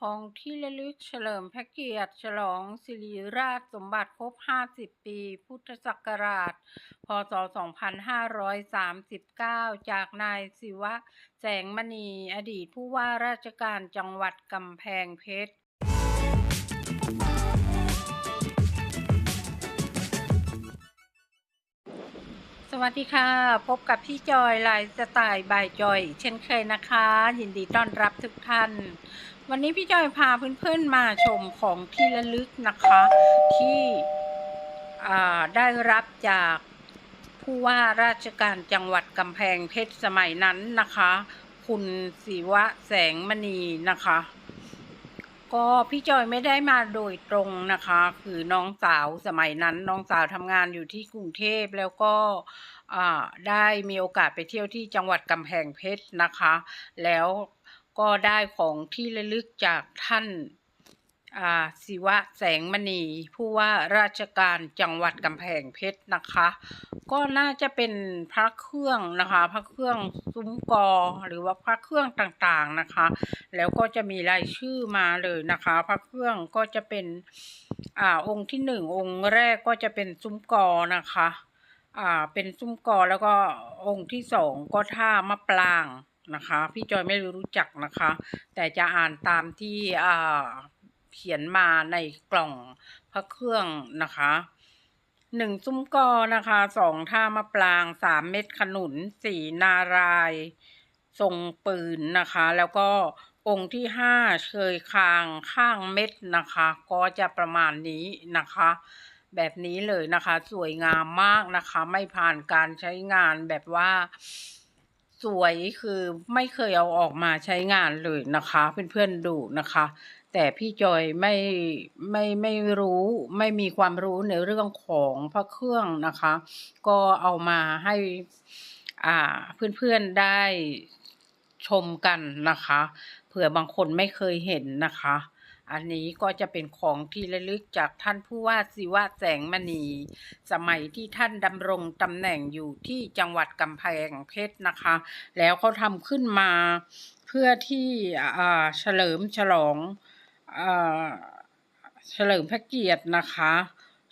ของที่ระลึกเฉลิมพระเกียรติ ฉลองสิริราชสมบัติครบ 50 ปี พุทธศักราช พศ 2539 จากนายศิวะ แสงมณี อดีตผู้ว่าราชการจังหวัดกำแพงเพชร วัสดีค่ะ พบกับพี่จอยลฟ์สไตล์บายจอย เช่นเคยนะคะ ยินดีต้อนรับทุกท่าน วันนี้พี่จอยพาเพื่อนๆมาชมของที่ระลึกนะคะ ที่ได้รับจากผู้ว่าราชการจังหวัดกำแพงเพชรสมัยนั้นนะคะ คุณศิวะแสงมณีนะคะ ก็พี่จอยไม่ได้มาโดยตรงนะคะ คือน้องสาวสมัยนั้น น้องสาวทำงานอยู่ที่กรุงเทพแล้วก็ได้มีโอกาสไปเที่ยวที่จังหวัดกำแพงเพชรนะคะ แล้วก็ได้ของที่ระลึกจากท่าน อาศิวะแสงมณี ผู้ว่าราชการจังหวัดกำแพงเพชรนะคะ ก็น่าจะเป็นพระเครื่องนะคะ พระเครื่องซุ้มกอหรือว่าพระเครื่องต่างๆนะคะ แล้วก็จะมีรายชื่อมาเลยนะคะ พระเครื่องก็จะเป็นอ่าองค์ที่หนึ่งองค์แรกก็จะเป็นซุ้มกอนะคะอ่าเป็นซุ้มกอแล้วก็องค์ที่สองก็ท่ามะปรางนะคะ พี่จอยไม่รู้จักนะคะ แต่จะอ่านตามที่อ่า เขียนมาในกล่องพระเครื่องนะคะหนึ่งซุ้มกอนะคะสองท่ามะปรางสามเม็ดขนุนสี่นารายทรงปืนนะคะ แล้วก็องค์ที่ห้าเชยคางข้างเม็ดนะคะ ก็จะประมาณนี้นะคะ แบบนี้เลยนะคะ สวยงามมากนะคะ ไม่ผ่านการใช้งานแบบว่า สวยคือไม่เคยเอาออกมาใช้งานเลยนะคะ เพื่อนๆดูนะคะ แต่พี่จอยไม่ไม่ไม่รู้ไม่มีความรู้ในเรื่องของพระเครื่องนะคะ ก็เอามาให้อ่าเพื่อนๆได้ชมกันนะคะ เผื่อบางคนไม่เคยเห็นนะคะ อันนี้ก็จะเป็นของที่ระลึกจากท่านผู้ว่าศิวะแสงมณี สมัยที่ท่านดำรงตำแหน่งอยู่ที่จังหวัดกำแพงเพชรนะคะ แล้วเขาทำขึ้นมาเพื่อที่เฉลิมฉลองเฉลิมพระเกียรตินะคะ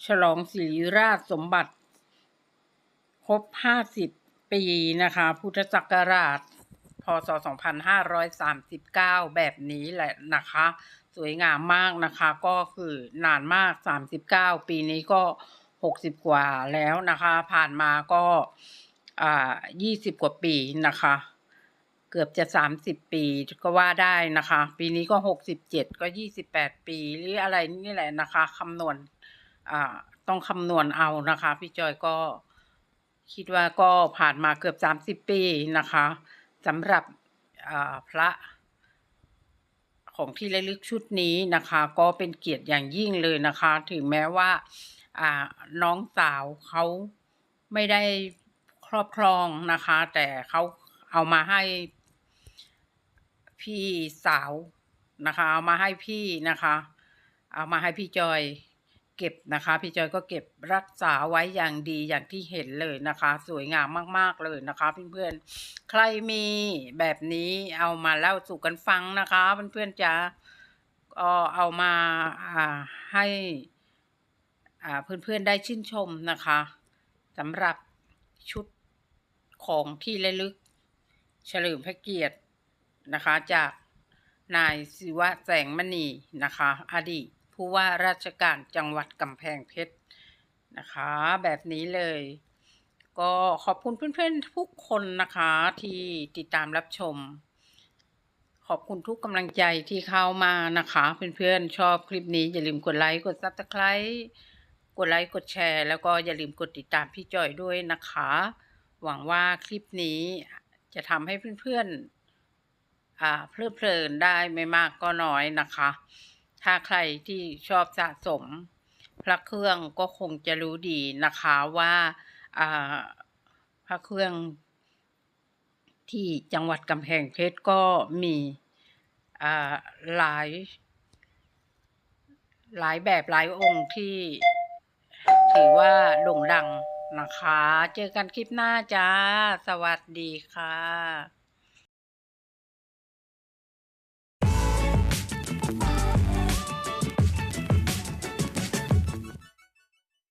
ฉลองศิริราชสมบัติ ครบ 50 ปีนะคะ พุทธศักราชพศ 2539 แบบนี้แหละนะคะ สวยงามมากนะคะ ก็คือนานมาก 39 ปีนี้ก็ 60 กว่าแล้วนะคะ ผ่านมาก็อ่า20 กว่าปีนะคะ เกือบจะ 30 ปีก็ว่าได้นะคะ ปีนี้ก็ 67 ก็ 28 ปีหรืออะไรนี่แหละนะคะคำนวณอ่าต้องคำนวณเอานะคะ พี่จอยก็คิดว่าก็ผ่านมาเกือบ 30 ปีนะคะสำหรับอ่าพระ ของที่ระลึกชุดนี้นะคะ ก็เป็นเกียรติอย่างยิ่งเลยนะคะ ถึงแม้ว่าอ่าน้องสาวเขาไม่ได้ครอบครองนะคะ แต่เขาเอามาให้พี่สาวนะคะ เอามาให้พี่นะคะ เอามาให้พี่จอย เก็บนะคะ พี่จอยก็เก็บรักษาไว้อย่างดีอย่างที่เห็นเลยนะคะ สวยงามมากๆเลยนะคะเพื่อนๆใครมีแบบนี้เอามาเล่าสู่กันฟังนะคะ เพื่อนๆจะก็เอามาอ่าให้อ่าเพื่อนๆได้ชื่นชมนะคะสำหรับชุดของที่ระลึกเฉลิมพระเกียรตินะคะจากนายศิวะแสงมณีนะคะ อดีต ผู้ว่าราชการจังหวัดกำแพงเพชรนะคะ แบบนี้เลย ก็ขอบคุณเพื่อนๆทุกคนนะคะที่ติดตามรับชม ขอบคุณทุกกำลังใจที่เข้ามานะคะ เพื่อนๆชอบคลิปนี้อย่าลืมกดไลค์กดซับสไคร b ์กดไลค์กดแชร์ แล้วก็อย่าลืมกดติดตามพี่จอยด้วยนะคะ หวังว่าคลิปนี้จะทำให้เพื่อนๆเพลิดเพลินได้ไม่มากก็น้อยนะคะ ถ้าใครที่ชอบสะสม พระเครื่องก็คงจะรู้ดีนะคะว่าพระเครื่องที่จังหวัดกำแพงเพชรก็มีหลาย หลายแบบหลายองค์ที่ถือว่าโด่งดังนะคะ เจอกันคลิปหน้าจ้า สวัสดีค่ะ